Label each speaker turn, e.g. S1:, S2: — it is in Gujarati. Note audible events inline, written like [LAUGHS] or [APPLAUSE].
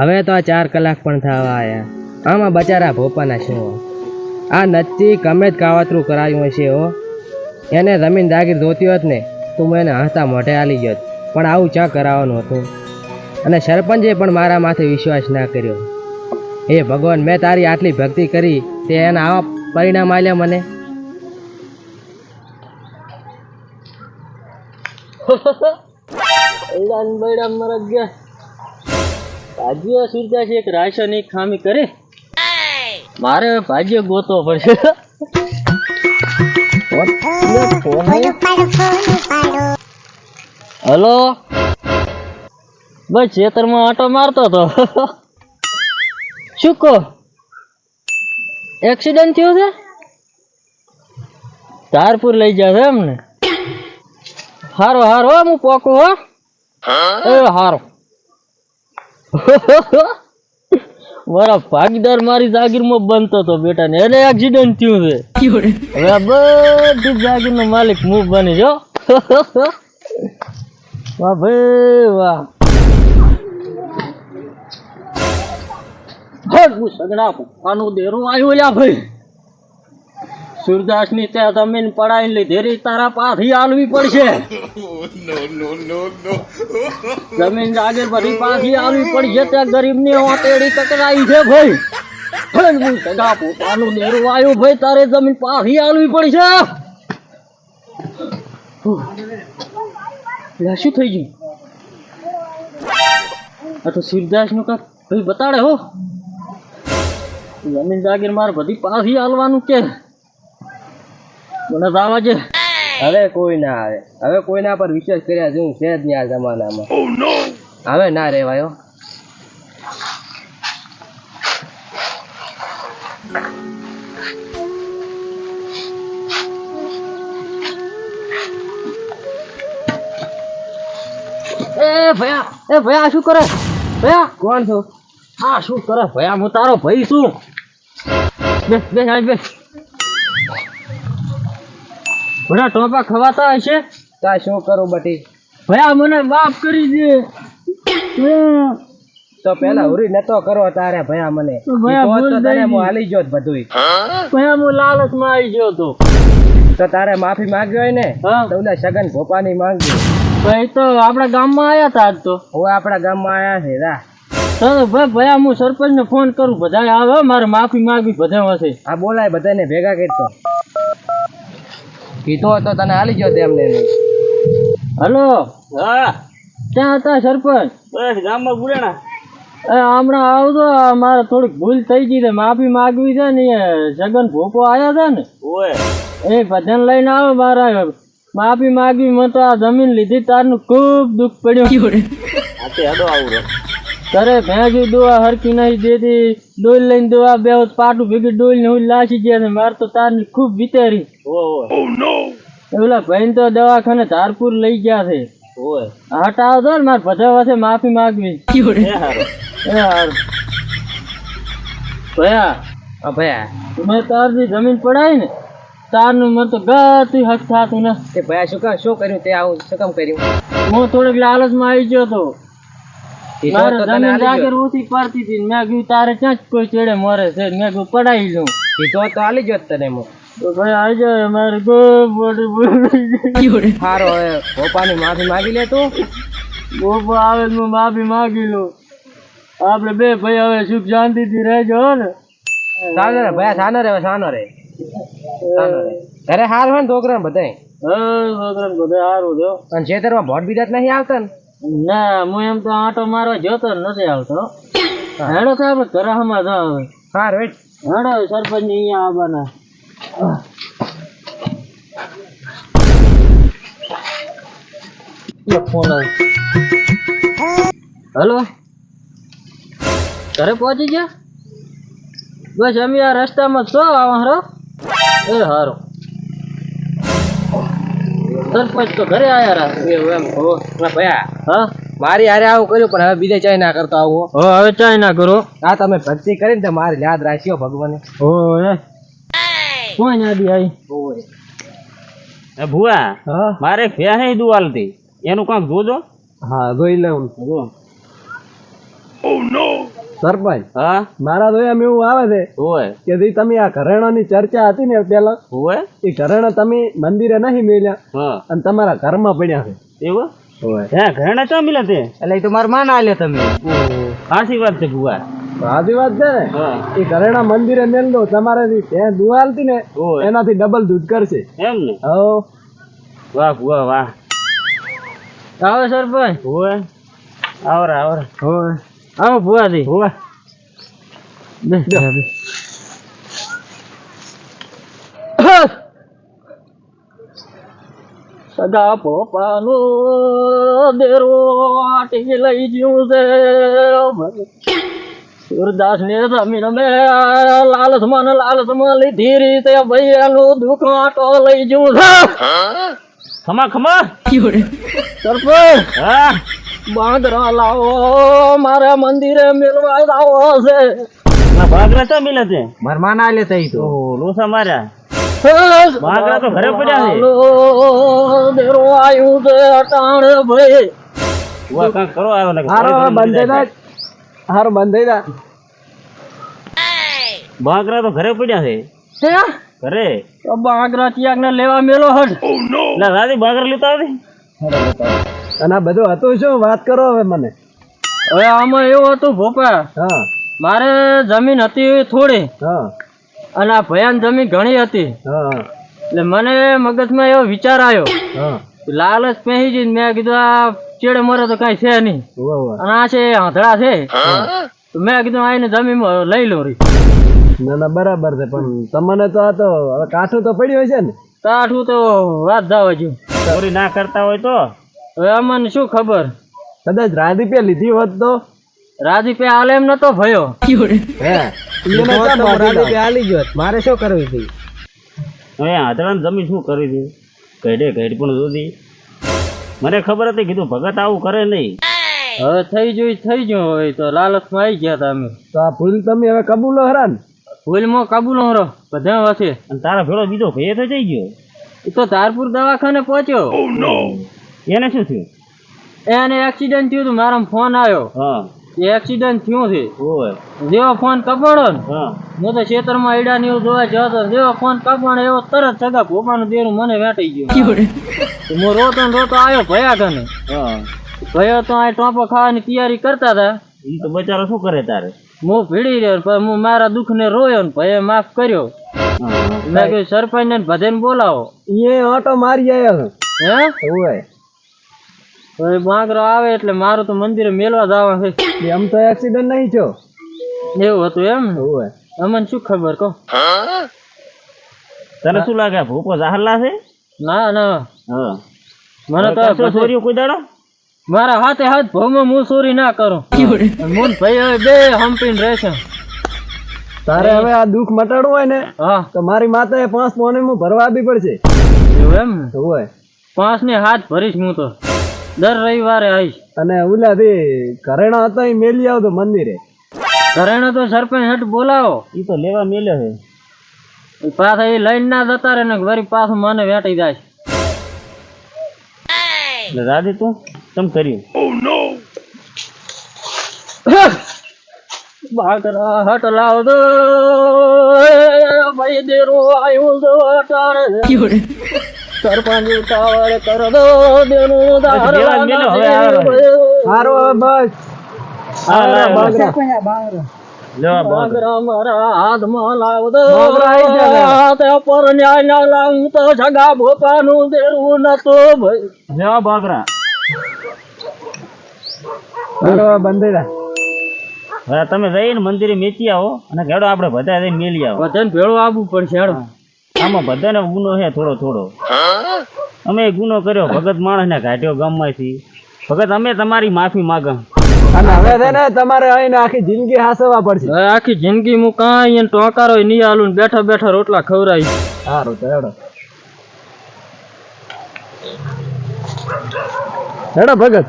S1: હવે તો ચાર કલાક પણ થવા આવ્યા આમાં બચારા ભોપાના શું આ નચ્ચી ગમે જ કાવતરું કરાયું હશે હો. એને જમીન દાગીર ધોતી હોત ને, તો હું એને હસતા મોઢે આલી ગયો પણ આવું ચા કરાવવાનું હતું? અને સરપંચે પણ મારા માથે વિશ્વાસ ના કર્યો. હે ભગવાન, મેં તારી આટલી ભક્તિ કરી, તે એના આવા પરિણામ આલ્યા મને? [LAUGHS]
S2: ગયા. ભાગ્ય સૂરજા છે એક રાસાયણિક ખામી કરે? મારે ભાગ્ય ગોતો પડશે. હલો? બસ ખેતરમાં આટો મારતો તો શું કહો? એક્સિડન્ટ થયો છે? ધારપુર લઈ જશે એમને? હારો હારો હો, હું પોકું હો? એ હારો. [LAUGHS] મારા ભાગીદાર મારી જાગીરમાં બનતો તો બેટા ને એને એક્સિડન્ટ થયું છે. હવે આ બધી જાગીરનો માલિક હું બની જો [LAUGHS] વાહ ભાઈ વાહ. સગડા આનું દેરું આવ્યું લ્યા ભાઈ. સુરદાસની ત્યાં જમીન પડાવી લીધી. રી, તારા પાછી આલવી પડશે. જમીન જાગીર બધી પાછી આલવી પડશે. ત્યાં ગરીબની વાટેડી કકરાઈ છે ભાઈ. પોતાનું નેરું આવ્યું ભાઈ. તારે જમીન પાછી આલવી પડશે. શું થઈ ગયું? આ તો સુરદાસનું કાક ભાઈ બતાડે હો. જમીન જાગીર મારે બધી પાછી આલવાનું કે. મને તો આવા છે
S1: હવે કોઈ ના આવે. હવે કોઈના પર વિશ્વાસ કર્યા જેવું છે જ નહીં આ જમાનામાં. હવે ના રેવાયો
S2: એ ભયા એ ભયા શું કરે? ભયા!
S1: કોણ છો?
S2: હા શું કરે? ભયા હું તારો ભાઈ છું. બેસ બેસ બેસ. બધા ટોપા ખવાતા હશે?
S1: તા શું કરું બટી?
S2: ભયા મને માફ કરી દે.
S1: તો પેલા ઉરી નતો કરો તારે ભયા મને. તો હું હાલી જોત બધું
S2: ભયા હું લાલચમાં આવી ગયો તો.
S1: તો તારે માફી માંગ્યો હોય ને તો ઓલા સગન ભોપાની માંગી
S2: ભાઈ તો આપણા ગામમાં આવ્યા હતા આજ તો.
S1: હવે આપણા ગામમાં આયા છે રા.
S2: ચાલો ભાઈ ભયા હું સરપંચને ફોન કરું. બધા આવે મારે માફી માંગવી બધા હશે
S1: આ બોલાય બધાને ભેગા કરતો કીધો હતો તને હાલી ગયો તેમને
S2: હલો? હા. ક્યાં હતા સરપંચ?
S3: બસ ગામમાં ગુરેણા
S2: એ હમણાં આવતો મારે થોડીક ભૂલ થઈ ગઈ છે માફી માગવી છે ને જગન ભોપો આવ્યા હતા ને.
S3: ઓય.
S2: એ ભજન લઈને આવો મારા. માફી માગવી મને તો આ જમીન લીધી તારનું ખૂબ દુઃખ પડ્યું.
S3: હાથે હડો આવું રે
S2: ઘરે ભેંસી દોવા હરકી નહીં દેતી ડોલ લઈને દોવા બે પાટું ભેગી ડોલ ને હું લાસી ગયા છે. મારે તો તારની ખૂબ વિતેરી
S3: ઓય
S2: ઓલા ભાઈ તો દવાખાને ધારપુર લઈ ગયા છે. હટાવો તો ને મારે બધા પાસે માફી માગવી. ભયા.
S1: ભયા.
S2: મેં તારથી જમીન પડાવી ને તારનું મન તો ગતું હક થતું ને.
S1: ભયા શું શું કર્યું તે આવું? શું કામ કર્યું?
S2: હું થોડીક લાલચમાં આવી ગયો તો.
S1: કીધો
S2: મારે જમીન જાગીર
S1: ગયો
S2: પડતી હતી મેં કીધું તારે ક્યાં કોઈ ચેડે મરે છે મેં કીધું પડાવી લઉં.
S1: કીધો તો હાલી ગયો તને
S2: તો ભાઈ આવી જાય મારે
S1: સારો હવે ભોપાની માફી માગી લે તું.
S2: આવે હું માફી માગી લઉં. આપણે બે ભાઈ હવે સુખ શાંતિથી રહેજો ને.
S1: સાનો રે ભયા સાનો રે સાનો રે. સાનો રે. ઘરે હાર હોય ને છોકરા
S2: છોકરાને બધે સારું જો
S1: અને ખેતરમાં ભોટ બીજા જ નહીં આવતા ને?
S2: ના હું એમ તો આંટો મારવા જોતો નથી આવતો. હેડો તો આપણે ઘરે હમણાં જાવ હવે.
S1: હાર વેટ
S2: હેડો સરપંચ અહીંયા આવવાના. Phone hello? ઘરે પહોંચી ગયા? બસ અમે આ રસ્તામાં છો આવા હારો એ હારો. સરપંચ તો ઘરે આયા રા
S1: એમ? હો ભયા
S2: હા?
S1: મારી હારે આવું કર્યું પણ હવે બીજે ચાય ના કરતો આવું હો.
S2: હવે ચાય ના કરો.
S1: આ તમે ભક્તિ કરીને તો મારી યાદ રાખ્યો ભગવાને.
S2: હો એ. કોણ યાદી આવી
S3: એ ભુવા
S2: હા?
S3: મારે ફ્યા હે દુવાલથી એનું કાંક જોજો.
S1: હા જોઈ લઉં.
S3: જો
S4: સરપંચ
S3: હા?
S4: મારા તો એમ એવું આવે છે
S3: હોય.
S4: કે જે તમે આ ઘરેણાની ચર્ચા હતી ને પેલા
S3: હોય?
S4: એ ઘરેણા તમે મંદિરે નહીં મેલ્યા
S3: હા.
S4: અને તમારા ઘરમાં પડ્યા છે.
S3: એવું?
S4: હોય.
S3: હે ઘરેણા ચા મિલા તે?
S1: એટલે એ તો મારા માન આલે તમે.
S3: સાચી વાત છે ભુવા.
S4: સાચી વાત છે ને? એ ઘરેણા મંદિરે મેલ દો તમારે જે દુઆ ને એનાથી ડબલ દૂધ કરશે.
S3: એમ ને?
S4: હો.
S3: વાહ ભુવા વાહ.
S1: આવો સરપંચ.
S3: હોય. આવરા આવરા.
S1: હોય. આવો ભુવાજી.
S3: હોય
S2: સગા પોપાનો દેરો આટી લઈ જ્યું છે. સુરદાસ ને જમીન મે લાલચમાં ને લાલચમાં લીધી રીતે ભાઈ એનું દુઃખ આટો લઈ જ્યું છે.
S3: ખમા ખમા.
S2: સરપંચ.
S3: હા.
S2: બાંદરા લાવો મારા મંદિરે મેળવા લાવો છે.
S3: ના ભાગરા ચા મિલે છે?
S1: મારા માન આલે થઈ તો.
S3: લોસા માર્યા. બાંદરા તો ઘરે પડ્યા છે.
S2: દેરો આયું છે અટાણ ભાઈ.
S3: ભુવા કાંઈક કરો આવ્યો ને
S4: હારો બંધેલા હારો બંધેલા
S3: બાંગરા તો ઘરે પડ્યા છે.
S2: હે?
S3: ઘરે?
S2: તો બાંગરા ચિયાક ને લેવા મેલો હટ
S3: ના દાદી બાંગરા લેતા આવી
S4: અને આ બધું હતું શું? વાત કરો હવે મને.
S2: હવે આમાં એવું હતું ભોપા
S4: હા.
S2: મારે જમીન હતી થોડી
S4: હા.
S2: અને આ ભયાન જમીન ઘણી હતી.
S4: હા
S2: એટલે મને મગજમાં એવો વિચાર આવ્યો.
S4: હા.
S2: લાલચ પહેરી જઈને મેં કીધું આ ચેડે મરે તો કઈ છે નહીં. અને આ છે આંધળા છે. મેં કીધું આઈને જમીનમાં લઈ લો રી.
S4: ના ના બરાબર છે પણ તમને તો આ તો હવે કાઠું તો પડ્યું હશે ને?
S2: કાઠું તો વાત જાવ જો
S3: ચોરી ના કરતા હોય તો?
S2: હવે અમને શું ખબર?
S4: કદાચ રાધીપે લીધી હોત તો?
S2: રાજીપે હાલ એમ નતો ભયો?
S1: આલી મારે શું કરવું હતી?
S3: હવે હાથડાને જમીન શું કરી હતી? કઈડે કઈડ પણ જોતી. મને ખબર હતી કીધું ભગત આવું કરે નહીં.
S2: હવે થઈ જોઈ થઈ ગયું હોય તો લાલચમાં આવી ગયા તા અમે.
S4: તો આ ભૂલ તમે હવે કબૂલો હરા ને?
S2: ભૂલમાં કબૂલો હરો બધા વાસે
S3: અને તારા ભેળો બીજો ભય તો જઈ ગયો.
S2: એ તો તારપુર દવાખાને પહોંચ્યો.
S3: એને શું થયું?
S2: એને એક્સિડન્ટ થયું હતું મારા ફોન આવ્યો.
S3: હા.
S2: એ એક્સિડન્ટ થયું છે.
S3: હોય
S2: જેવો ફોન કપડો ને
S3: હા.
S2: તો ખેતરમાં ઈડા ને એવું જોવા જતો જેવો ફોન કપાણો એવો તરત સગા ભોપાનું દેરું મને વેટાઈ ગયું. તો હું રોતો ને રોતો આવ્યો ભયા કને
S3: હા.
S2: ભયો તો આ ટોપો ખાવાની તૈયારી કરતા હતા.
S3: એ તો બચારો શું કરે તારે?
S2: હું ભીડી રહ્યો પણ હું મારા દુઃખને રોયો ને ભયે માફ કર્યો. મેં કહ્યું સરપંચ ને બધાને બોલાવો
S4: એ ઓટો મારી આવ્યો
S2: હે?
S4: હોય
S2: હવે આવે એટલે મારું તો મંદિરે મેલવા જવા છે.
S4: એમ તો એક્સિડન્ટ નહીં થયો.
S2: એવું હતું એમ
S4: હોય
S2: અમને શું ખબર કહો?
S3: તને શું લાગે? ભૂપો જાહરલા છે?
S2: ના ના. મને તો
S3: ચોરીઓ કોઈ દાડો
S2: મારા હાથે હાથ ભોમાં હું ચોરી ના કરું. મોન ભાઈ હવે બે હંપીને રહેશે.
S4: તારે હવે આ દુઃખ મટાડવું હોય ને
S2: હા.
S4: તો મારી માતાએ પાંચ મોને હું ભરવા આપવી પડશે.
S2: એવું એમ
S4: હોય
S2: પાંચ ને હાથ ભરીશ હું તો. દર રવિવારે આવીશ.
S4: અને ઓલાથી ઘરેણા હતા એ મેલી આવતો મંદિરે.
S2: ઘરેણા તો સરપંચ હેઠ બોલાવો.
S3: એ તો લેવા મેલ્યો છે.
S2: પાછા એ લઈને ના જતા રહે ને વરી પાછું મને વેટી જાય.
S3: એટલે દાદી તું? તમ કર્યું?
S2: બાકરા હટ લાવ દો ભાઈ દેરો આવ્યો તો અટાણે સરપંચ ઉતાવળ કર દો દેનું
S4: સારો બસ.
S3: તમે જઈને મંદિરે મેચી આવો અને ખેડો આપડે બધા જઈને મેલી આવો
S2: બધાને ભેળું આવવું પડશે હેડો
S3: આમાં બધાને ગુનો છે થોડો થોડો. અમે ગુનો કર્યો. ભગત માણસને કાઢ્યો ગામમાંથી. ભગત અમે તમારી માફી માગમ.
S4: અને હવે છે ને તમારે અહીં આખી જિંદગી હાસવા પડશે.
S2: આખી જિંદગી હું કાંઈ એને ટોકારો નહીં આલું ને બેઠા બેઠા રોટલા ખવડાવી.
S4: સારું તો હેડો. હેડો ભગત.